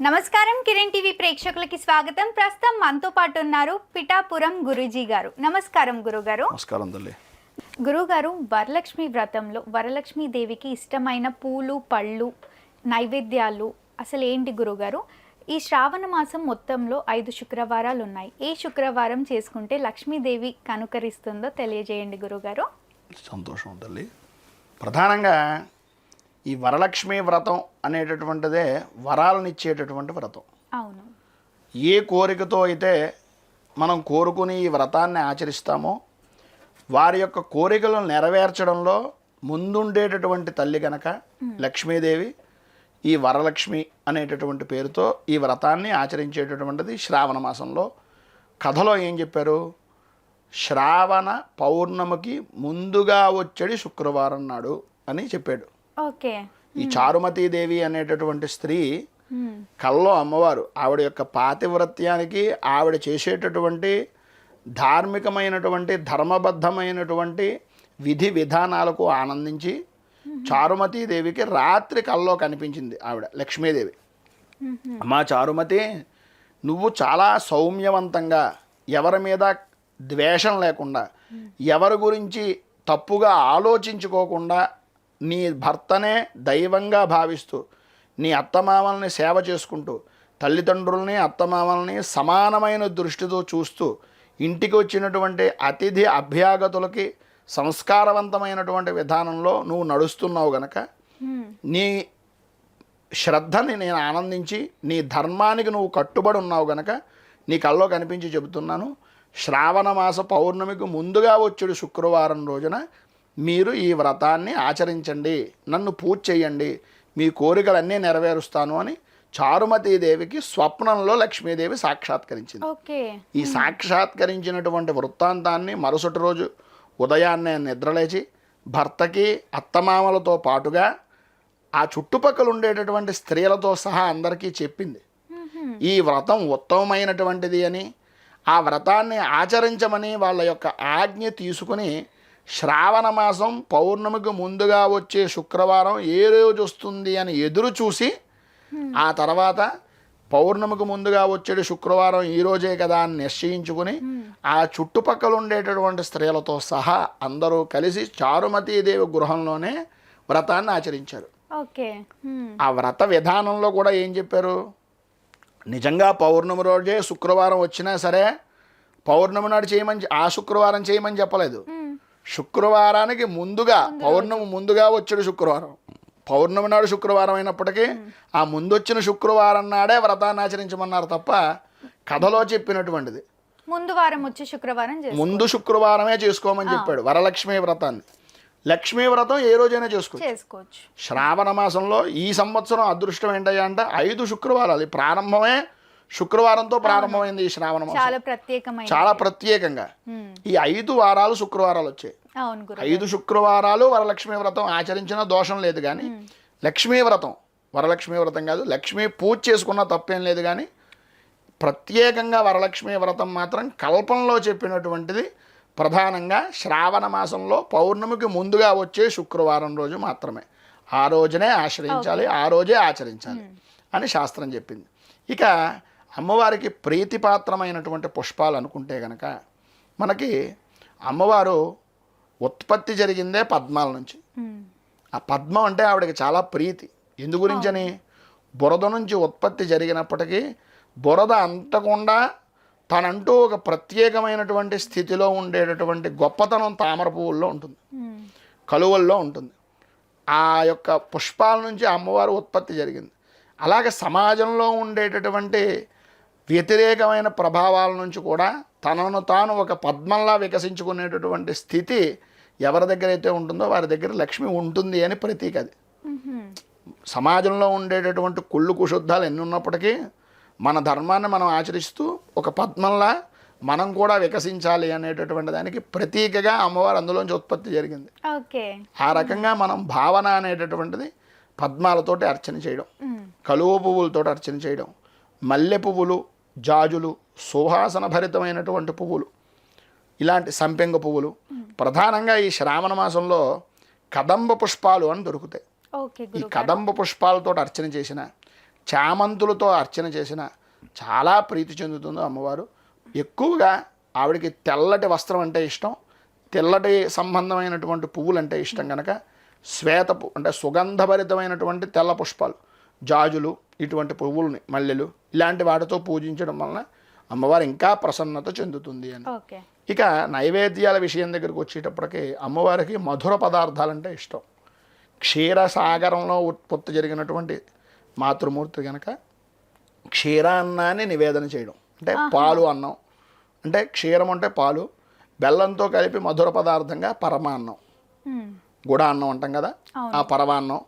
నమస్కారం కిరణ్ టీవీ ప్రేక్షకులకి స్వాగతం. ప్రస్తుతం మనతో పాటు ఉన్నారు పిఠాపురం గురూజీ గారు. నమస్కారం గురుగారు. నమస్కారం తల్లి. గురుగారు వరలక్ష్మి వ్రతంలో వరలక్ష్మి దేవికి ఇష్టమైన పూలు పళ్ళు నైవేద్యాలు అసలు ఏంటి గురుగారు? ఈ శ్రావణ మాసం మొత్తంలో ఐదు శుక్రవారాలు ఉన్నాయి. ఏ శుక్రవారం చేసుకుంటే లక్ష్మీదేవి కనుకరిస్తుందో తెలియజేయండి గురుగారు. సంతోషం తల్లి. ప్రధానంగా ఈ వరలక్ష్మి వ్రతం అనేటటువంటిదే వరాలను ఇచ్చేటటువంటి వ్రతం. అవును. ఏ కోరికతో అయితే మనం కోరుకుని ఈ వ్రతాన్ని ఆచరిస్తామో వారి యొక్క కోరికలను నెరవేర్చడంలో ముందుండేటటువంటి తల్లి కనుక లక్ష్మీదేవి ఈ వరలక్ష్మి అనేటటువంటి పేరుతో ఈ వ్రతాన్ని ఆచరించేటటువంటిది శ్రావణ మాసంలో. కథలో ఏం చెప్పారు? శ్రావణ పౌర్ణమికి ముందుగా వచ్చేది శుక్రవారం నాడు అని చెప్పాడు. ఓకే. ఈ చారుమతీదేవి అనేటటువంటి స్త్రీ. కల్లో అమ్మవారు. ఆవిడ యొక్క పాతివ్రత్యానికి ఆవిడ చేసేటటువంటి ధార్మికమైనటువంటి ధర్మబద్ధమైనటువంటి విధి విధానాలకు ఆనందించి చారుమతీ దేవికి రాత్రి కల్లో కనిపించింది ఆవిడ లక్ష్మీదేవి. అమ్మా చారుమతి నువ్వు చాలా సౌమ్యవంతంగా ఎవరి మీద ద్వేషం లేకుండా ఎవరి గురించి తప్పుగా ఆలోచించుకోకుండా నీ భర్తనే దైవంగా భావిస్తూ నీ అత్తమామల్ని సేవ చేసుకుంటూ తల్లిదండ్రుల్ని అత్తమామల్ని సమానమైన దృష్టితో చూస్తూ ఇంటికి వచ్చినటువంటి అతిథి అభ్యాగతులకి సంస్కారవంతమైనటువంటి విధానంలో నువ్వు నడుస్తున్నావు గనక. నీ శ్రద్ధని నేను ఆనందించి నీ ధర్మానికి నువ్వు కట్టుబడి ఉన్నావు గనక నీ కల్లో కనిపించి చెబుతున్నాను శ్రావణ మాస పౌర్ణమికి ముందుగా వచ్చేడు శుక్రవారం రోజున మీరు ఈ వ్రతాన్ని ఆచరించండి నన్ను పూజ చేయండి మీ కోరికలన్నీ నెరవేరుస్తాను అని చారుమతీదేవికి స్వప్నంలో లక్ష్మీదేవి సాక్షాత్కరించింది. ఈ సాక్షాత్కరించినటువంటి వృత్తాంతాన్ని మరుసటి రోజు ఉదయాన్నే నిద్రలేచి భర్తకి అత్తమామలతో పాటుగా ఆ చుట్టుపక్కల ఉండేటటువంటి స్త్రీలతో సహా అందరికీ చెప్పింది. ఈ వ్రతం ఉత్తమమైనటువంటిది అని ఆ వ్రతాన్ని ఆచరించమని వాళ్ళ యొక్క ఆజ్ఞ తీసుకుని శ్రావణ మాసం పౌర్ణమికి ముందుగా వచ్చే శుక్రవారం ఏ రోజు వస్తుంది అని ఎదురు చూసి ఆ తర్వాత పౌర్ణమికి ముందుగా వచ్చేది శుక్రవారం ఈ రోజే కదా అని నిశ్చయించుకుని ఆ చుట్టుపక్కల ఉండేటటువంటి స్త్రీలతో సహా అందరూ కలిసి చారుమతీదేవి గృహంలోనే వ్రతాన్ని ఆచరించారు ఓకే. ఆ వ్రత విధానంలో కూడా ఏం చెప్పారు నిజంగా పౌర్ణమి రోజే శుక్రవారం వచ్చినా సరే పౌర్ణమి నాడు చేయమని ఆ శుక్రవారం చేయమని చెప్పలేదు. శుక్రవారానికి ముందుగా పౌర్ణమి ముందుగా వచ్చాడు శుక్రవారం. పౌర్ణమి నాడు శుక్రవారం అయినప్పటికీ ఆ ముందొచ్చిన శుక్రవారం నాడే వ్రతాన్ని ఆచరించమన్నారు తప్ప కథలో చెప్పినటువంటిది. ముందు వారం వచ్చి శుక్రవారం ముందు శుక్రవారమే చేసుకోమని చెప్పాడు వరలక్ష్మి వ్రతాన్ని. లక్ష్మీ వ్రతం ఏ రోజైనా చేసుకో చేసుకోవచ్చు. శ్రావణ మాసంలో ఈ సంవత్సరం అదృష్టం ఏంటయ్యా అంటే ఐదు శుక్రవారాలు ప్రారంభమే శుక్రవారంతో ప్రారంభమైంది ఈ శ్రావణ మాసం. చాలా ప్రత్యేకమైన చాలా ప్రత్యేకంగా. ఈ ఐదు వారాలు శుక్రవారాలు వచ్చాయి. ఐదు శుక్రవారాలు వరలక్ష్మి వ్రతం ఆచరించిన దోషం లేదు కానీ లక్ష్మీ వ్రతం వరలక్ష్మి వ్రతం కాదు లక్ష్మీ పూజ చేసుకున్న తప్పేం లేదు కానీ ప్రత్యేకంగా వరలక్ష్మి వ్రతం మాత్రం కల్పంలో చెప్పినటువంటిది ప్రధానంగా శ్రావణ మాసంలో పౌర్ణమికి ముందుగా వచ్చే శుక్రవారం రోజు మాత్రమే. ఆ రోజునే ఆశ్రయించాలి ఆ రోజే ఆచరించాలి అని శాస్త్రం చెప్పింది. ఇక అమ్మవారికి ప్రీతిపాత్రమైనటువంటి పుష్పాలు అనుకుంటే గనక మనకి అమ్మవారు ఉత్పత్తి జరిగిందే పద్మాల నుంచి. ఆ పద్మం అంటే ఆవిడకి చాలా ప్రీతి. ఎందు గురించని బురద నుంచి ఉత్పత్తి జరిగినప్పటికీ బురద అంటకుండా తనంటూ ఒక ప్రత్యేకమైనటువంటి స్థితిలో ఉండేటటువంటి గొప్పతనం తామర పువ్వుల్లో ఉంటుంది. కలువల్లో ఉంటుంది. ఆ యొక్క పుష్పాల నుంచి అమ్మవారు ఉత్పత్తి జరిగింది. అలాగే సమాజంలో ఉండేటటువంటి వ్యతిరేకమైన ప్రభావాల నుంచి కూడా తనను తాను ఒక పద్మంలా వికసించుకునేటటువంటి స్థితి ఎవరి దగ్గర అయితే ఉంటుందో వారి దగ్గర లక్ష్మి ఉంటుంది అని ప్రతీక అది. సమాజంలో ఉండేటటువంటి కుళ్ళు కుశుద్ధాలు ఎన్ని ఉన్నప్పటికీ మన ధర్మాన్ని మనం ఆచరిస్తూ ఒక పద్మంలా మనం కూడా వికసించాలి అనేటటువంటి దానికి ప్రతీకగా అమ్మవారు అందులోంచి ఉత్పత్తి జరిగింది ఓకే ఆ రకంగా మనం భావన అనేటటువంటిది పద్మాలతోటి అర్చన చేయడం. కలువ పువ్వులతో అర్చన చేయడం మల్లె పువ్వులు జాజులు సువాసన భరితమైనటువంటి పువ్వులు. ఇలాంటి సంపెంగ పువ్వులు. ప్రధానంగా ఈ శ్రావణ మాసంలో కదంబ పుష్పాలు అని దొరుకుతాయి. ఈ కదంబ పుష్పాలతో అర్చన చేసిన చామంతులతో అర్చన చేసిన చాలా ప్రీతి చెందుతుందో అమ్మవారు. ఎక్కువగా ఆవిడకి తెల్లటి వస్త్రం అంటే ఇష్టం. తెల్లటి సంబంధమైనటువంటి పువ్వులు అంటే ఇష్టం కనుక శ్వేత పు- అంటే సుగంధభరితమైనటువంటి తెల్ల పుష్పాలు. జాజులు ఇటువంటి పువ్వుల్ని మల్లెలు ఇలాంటి వాటితో పూజించడం వలన అమ్మవారు ఇంకా ప్రసన్నత చెందుతుంది అని. ఇక నైవేద్యాల విషయం దగ్గరికి వచ్చేటప్పటికి అమ్మవారికి మధుర పదార్థాలంటే ఇష్టం. క్షీరసాగరంలో ఉత్పత్తి జరిగినటువంటి మాతృమూర్తి కనుక క్షీరాన్నాన్ని నివేదన చేయడం. అంటే పాలు అన్నం. అంటే క్షీరం అంటే పాలు బెల్లంతో కలిపి మధుర పదార్థంగా పరమాన్నం. మ్మ్. గుడ అన్నం అంటాం కదా? ఆ పరమాన్నం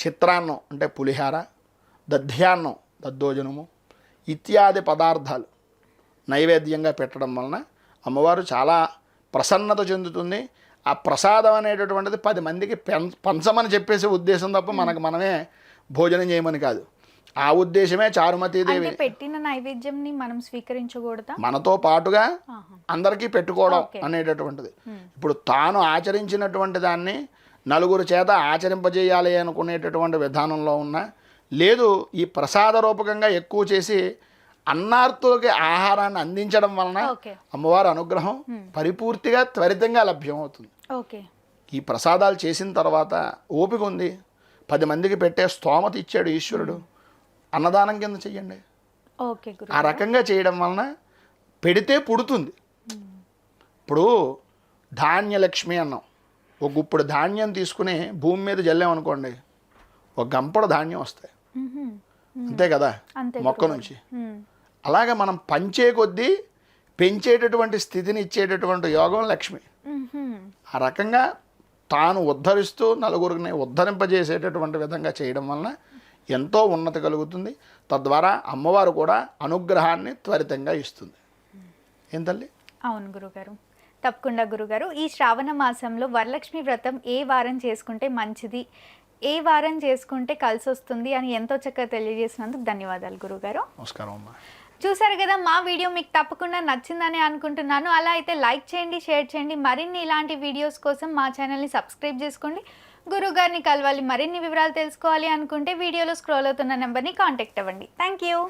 చిత్రాన్నం అంటే పులిహార దధ్యాన్నం దద్దోజనము ఇత్యాది పదార్థాలు నైవేద్యంగా పెట్టడం వలన అమ్మవారు చాలా ప్రసన్నత చెందుతుంది. ఆ ప్రసాదం అనేటటువంటిది పది మందికి పంచమని చెప్పేసే ఉద్దేశం తప్ప మనకు మనమే భోజనం చేయమని కాదు. ఆ ఉద్దేశమే చారుమతీదేవి పెట్టిన నైవేద్యంని మనం స్వీకరించకూడదా? మనతో పాటుగా. అందరికీ పెట్టుకోవడం. అనేటటువంటిది. ఇప్పుడు తాను ఆచరించినటువంటి దాన్ని నలుగురు చేత ఆచరింపజేయాలి అనుకునేటటువంటి విధానంలో ఉన్న లేదు ఈ ప్రసాద రూపకంగా ఎక్కువ చేసి అన్నార్తులకి ఆహారాన్ని అందించడం వలన అమ్మవారి అనుగ్రహం పరిపూర్తిగా త్వరితంగా లభ్యమవుతుంది. ఓకే. ఈ ప్రసాదాలు చేసిన తర్వాత ఓపిక ఉంది. పది మందికి పెట్టే స్తోమత ఇచ్చాడు ఈశ్వరుడు. అన్నదానం కింద చెయ్యండి. ఆ రకంగా చేయడం వలన పెడితే పుడుతుంది. ఇప్పుడు ధాన్యలక్ష్మి అన్నాం. ఒక గుప్పుడు ధాన్యం తీసుకుని భూమి మీద జల్లామనుకోండి ఒక గంపడ ధాన్యం వస్తాయి. అంతే కదా? మొక్క నుంచి. అలాగే మనం పంచే కొద్దీ పెంచేటటువంటి స్థితిని ఇచ్చేటటువంటి యోగం లక్ష్మి. ఆ రకంగా తాను ఉద్ధరిస్తూ నలుగురిని ఉద్ధరింపజేసేటటువంటి విధంగా చేయడం వలన ఎంతో ఉన్నతి కలుగుతుంది. తద్వారా అమ్మవారు కూడా అనుగ్రహాన్ని త్వరితంగా ఇస్తుంది. ఏం తల్లి? అవును గురుగారు. తప్పకుండా గురుగారు. ఈ శ్రావణ మాసంలో వరలక్ష్మి వ్రతం ఏ వారం చేసుకుంటే మంచిది? ఏ వారం చేసుకుంటే కలిసి వస్తుంది అని ఎంతో చక్కగా తెలియజేసినందుకు ధన్యవాదాలు గురుగారు. నమస్కారం అమ్మా. చూసారు కదా మా వీడియో మీకు తప్పకుండా నచ్చిందని అనుకుంటున్నాను. అలా అయితే లైక్ చేయండి షేర్ చేయండి. మరిన్ని ఇలాంటి వీడియోస్ కోసం మా ఛానల్ని సబ్స్క్రైబ్ చేసుకోండి. గురుగారిని కలవాలి మరిన్ని వివరాలు తెలుసుకోవాలి అనుకుంటే వీడియోలో స్క్రోల్ అవుతున్న నెంబర్ని కాంటాక్ట్ అవ్వండి. Thank you.